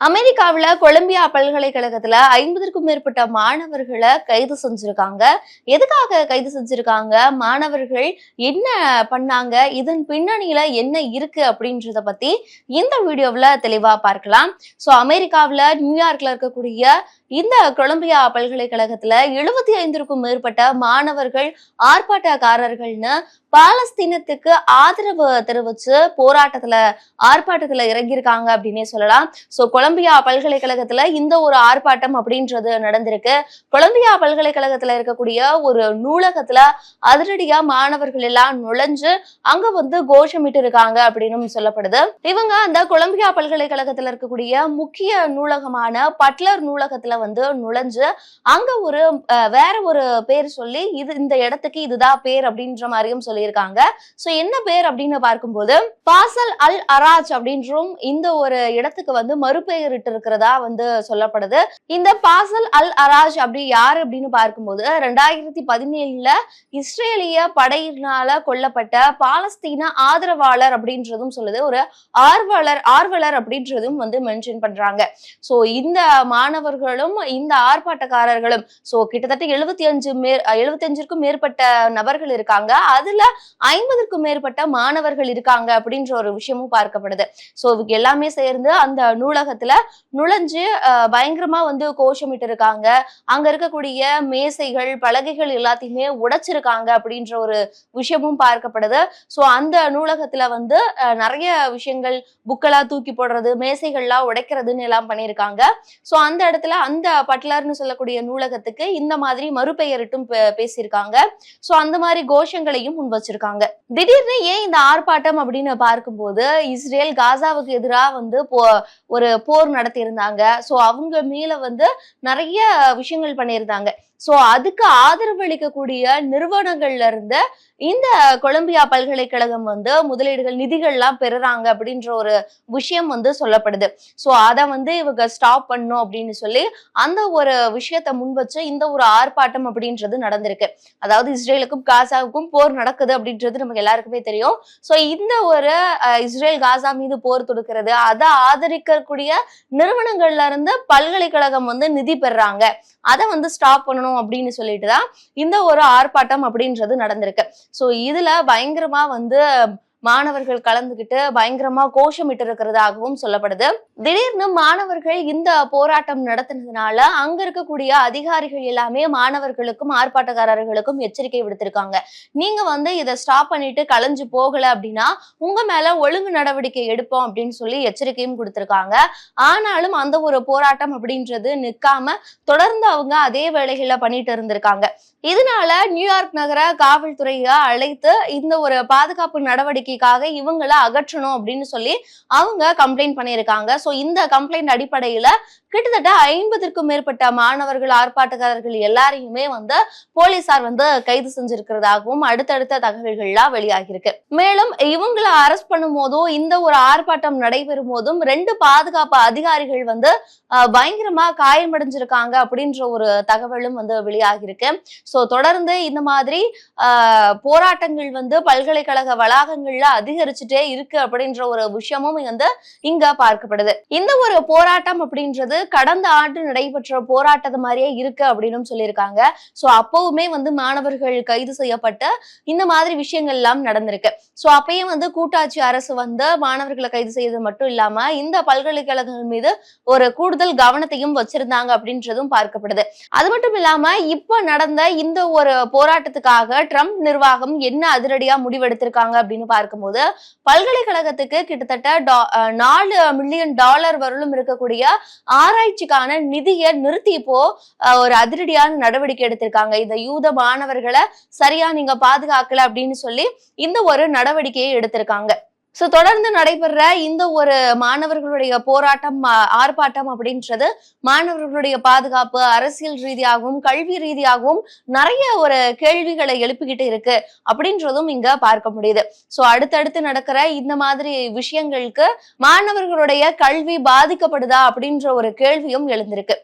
அமெரிக்காவில் கொலம்பியா பல்கலைக்கழகத்துல ஐம்பதற்கும் மேற்பட்ட மாணவர்களை கைது செஞ்சிருக்காங்க. எதுக்காக கைது செஞ்சிருக்காங்க? மாணவர்கள் என்ன பண்ணாங்க? இதன் பின்னணியில என்ன இருக்கு அப்படின்றத பத்தி இந்த வீடியோவில் தெளிவா பார்க்கலாம். ஸோ அமெரிக்காவில் நியூயார்க்ல இருக்கக்கூடிய இந்த கொலம்பியா பல்கலைக்கழகத்துல எழுபத்தி ஐந்திற்கும் மேற்பட்ட மாணவர்கள் ஆர்ப்பாட்டக்காரர்கள்னு பாலஸ்தீனத்துக்கு ஆதரவு தெரிவிச்சு போராட்டத்துல ஆர்ப்பாட்டத்துல இறங்கியிருக்காங்க அப்படின்னே சொல்லலாம். சோ கொலம்பியா பல்கலைக்கழகத்துல இந்த ஒரு ஆர்ப்பாட்டம் அப்படின்றது நடந்திருக்கு. கொலம்பியா பல்கலைக்கழகத்துல இருக்கக்கூடிய ஒரு நூலகத்துல அதிரடியா மாணவர்கள் எல்லாம் நுழைஞ்சு அங்க வந்து கோஷமிட்டு இருக்காங்க அப்படின்னு சொல்லப்படுது. இவங்க அந்த கொலம்பியா பல்கலைக்கழகத்துல இருக்கக்கூடிய முக்கிய நூலகமான பட்லர் நூலகத்துல வந்து நுழைஞ்சு அங்க ஒரு வேற ஒரு பேர் சொல்லி இது இந்த இடத்துக்கு இதுதான் பேர் அப்படின்ற மாதிரியும் சொல்லியிருக்காங்க. சோ என்ன பேர் அப்படின்னு பார்க்கும்போது பாசல் அல் அராஜ் அப்படின்றும் இந்த ஒரு இடத்துக்கு வந்து மறுபெயரிட்டு இருக்கிறதா வந்து சொல்லப்படுது. இந்த பாசல் அல் அராஜ் அப்படி யாரு அப்படின்னு பார்க்கும்போது ரெண்டாயிரத்தி பதினேழுல இஸ்ரேலிய படையினால கொல்லப்பட்ட பாலஸ்தீன ஆதரவாளர் அப்படின்றதும் சொல்லுது. ஒரு ஆர்வலர் ஆர்வலர் அப்படின்றதும் வந்து மென்ஷன் பண்றாங்க. சோ இந்த மாணவர்களும் இந்த ஆர்ப்பாட்டக்காரர்களும் சோ கிட்டத்தட்ட எழுபத்தி அஞ்சு மேற் எழுபத்தி அஞ்சிற்கும் மேற்பட்ட நபர்கள் இருக்காங்க. அதுல ஐம்பதுக்கும் மேற்பட்ட மாணவர்கள் இருக்காங்க அப்படின்ற ஒரு விஷயமும் பார்க்கப்படுது. சோ இதுக்கு எல்லாமே சேர்ந்து அந்த நூலகத்துல நுழைஞ்சு பயங்கரமா வந்து கோஷமிட்டு இருக்காங்க அங்க இருக்கக்கூடிய மேசைகள் பலகைகள் எல்லாத்தையுமே உடைச்சிருக்காங்க அப்படின்ற ஒரு விஷயமும் பார்க்கப்படுது. சோ அந்த நூலகத்துல வந்து நிறைய விஷயங்கள் புக்கெல்லாம் தூக்கி போடுறது மேசைகள்லாம் உடைக்கிறதுன்னு எல்லாம் பண்ணியிருக்காங்க. சோ அந்த இடத்துல அந்த பட்லர்னு சொல்லக்கூடிய நூலகத்துக்கு இந்த மாதிரி மறுபெயரிட்டும் பே- பேசியிருக்காங்க. சோ அந்த மாதிரி கோஷங்களையும் முன் வச்சிருக்காங்க. திடீர்னு ஏன் இந்த ஆர்ப்பாட்டம் அப்படின்னு பார்க்கும்போது இஸ்ரேல் காசாவுக்கு எதிராக வந்து போ ஒரு போர் நடத்தியிருந்தாங்க. ஸோ சோ அவங்க மேல வந்து நிறைய விஷயங்கள் பண்ணியிருந்தாங்க. சோ அதுக்கு ஆதரவு அளிக்கக்கூடிய நிறுவனங்கள்ல இருந்து இந்த கொலம்பியா பல்கலைக்கழகம் வந்து முதலீடுகள் நிதிகள்லாம் பெறுறாங்க அப்படின்ற ஒரு விஷயம் வந்து சொல்லப்படுது. ஸோ அதை வந்து இவங்க ஸ்டாப் பண்ணும் அப்படின்னு சொல்லி அந்த ஒரு விஷயத்த முன் வச்சு இந்த ஒரு ஆர்ப்பாட்டம் அப்படின்றது நடந்திருக்கு. அதாவது இஸ்ரேலுக்கும் காசாவுக்கும் போர் நடக்குது அப்படின்றது நமக்கு எல்லாருக்குமே தெரியும். ஸோ இந்த ஒரு இஸ்ரேல் காசா மீது போர் தொடுக்கிறது அதை ஆதரிக்கக்கூடிய நிறுவனங்கள்ல இருந்து பல்கலைக்கழகம் வந்து நிதி பெறுறாங்க அதை வந்து ஸ்டாப் பண்ணணும் அப்படின்னு சொல்லிட்டு தான் இந்த ஒரு ஆர்ப்பாட்டம் அப்படின்றது நடந்திருக்கு. ஸோ இதில் பயங்கரமாக வந்து மாணவர்கள் கலந்துகிட்டு பயங்கரமா கோஷமிட்டு இருக்கிறதாகவும் சொல்லப்படுது. திடீர்னு மாணவர்கள் இந்த போராட்டம் நடத்தினதுனால அங்க இருக்கக்கூடிய அதிகாரிகள் எல்லாமே மாணவர்களுக்கும் ஆர்ப்பாட்டக்காரர்களுக்கும் எச்சரிக்கை விடுத்திருக்காங்க. நீங்க வந்து இதை ஸ்டாப் பண்ணிட்டு கலைஞ்சு போகல அப்படின்னா உங்க மேல ஒழுங்கு நடவடிக்கை எடுப்போம் அப்படின்னு சொல்லி எச்சரிக்கையும் கொடுத்திருக்காங்க. ஆனாலும் அந்த ஒரு போராட்டம் அப்படின்றது நிக்காம தொடர்ந்து அவங்க அதே வேலைகளை பண்ணிட்டு இருந்திருக்காங்க. இதனால நியூயார்க் நகர காவல்துறையை அழைத்து இந்த ஒரு பாதுகாப்பு நடவடிக்கை நடவடிக்கைக்காக இவங்களை அகற்றணும் அப்படின்னு சொல்லி அவங்க கம்ப்ளைண்ட் பண்ணியிருக்காங்க. ஸோ இந்த கம்ப்ளைண்ட் அடிப்படையில கிட்டத்தட்ட ஐம்பதுக்கும் மேற்பட்ட மாணவர்கள் ஆர்ப்பாட்டக்காரர்கள் எல்லாரையுமே வந்து போலீசார் வந்து கைது செஞ்சிருக்கிறதாகவும் அடுத்தடுத்த தகவல்கள்லாம் வெளியாகியிருக்கு. மேலும் இவங்களை அரெஸ்ட் பண்ணும் போதும் இந்த ஒரு ஆர்ப்பாட்டம் நடைபெறும் போதும் ரெண்டு பாதுகாப்பு அதிகாரிகள் வந்து பயங்கரமா காயமடைஞ்சிருக்காங்க அப்படின்ற ஒரு தகவலும் வந்து வெளியாகியிருக்கு. ஸோ தொடர்ந்து இந்த மாதிரி போராட்டங்கள் வந்து பல்கலைக்கழக வளாகங்கள்ல அதிகரிச்சுட்டே இருக்கு அப்படின்ற ஒரு விஷயமும் வந்து இங்க பார்க்கப்படுது. இந்த ஒரு போராட்டம் அப்படின்றது கடந்த ஆண்டு நடைபெற்ற போராட்டத்து மாதிரியே இருக்கு அப்படின்னு சொல்லியிருக்காங்க. சோ அப்பவுமே வந்து மாணவர்கள் கைது செய்யப்பட்டு இந்த மாதிரி விஷயங்கள் எல்லாம் நடந்திருக்கு. சோ அப்பயும் வந்து கூட்டாட்சி அரசு வந்து மாணவர்களை கைது செய்யறது மட்டும் இல்லாம இந்த பல்கலைக்கழகங்கள் மீது ஒரு கூடுதல் கவனத்தையும் வச்சிருந்தாங்க அப்படின்றதும் பார்க்கப்படுது. அது மட்டும் இல்லாம இப்ப நடந்த இந்த ஒரு போராட்டத்துக்காக ட்ரம்ப் நிர்வாகம் என்ன அதிரடியா முடிவெடுத்திருக்காங்க அப்படின்னு பார்க்க பார்க்கும்போது பல்கலைக்கழகத்துக்கு கிட்டத்தட்ட டா- நாலு மில்லியன் டாலர் வரலும் இருக்கக்கூடிய ஆராய்ச்சிக்கான நிதியை நிறுத்தி இப்போ ஒரு அதிரடியான நடவடிக்கை எடுத்திருக்காங்க. இந்த யூத மாணவர்களை சரியா நீங்க பாதுகாக்கல அப்படின்னு சொல்லி இந்த ஒரு நடவடிக்கையை எடுத்திருக்காங்க. ஸோ தொடர்ந்து நடைபெற இந்த ஒரு மாணவர்களுடைய போராட்டம் ஆர்ப்பாட்டம் அப்படின்றது மாணவர்களுடைய பாதுகாப்பு அரசியல் ரீதியாகவும் கல்வி ரீதியாகவும் நிறைய ஒரு கேள்விகளை எழுப்பிக்கிட்டு இருக்கு அப்படின்றதும் இங்க பார்க்க முடியுது. ஸோ அடுத்தடுத்து நடக்கிற இந்த மாதிரி விஷயங்களுக்கு மாணவர்களுடைய கல்வி பாதிக்கப்படுதா அப்படின்ற ஒரு கேள்வியும் எழுந்திருக்கு.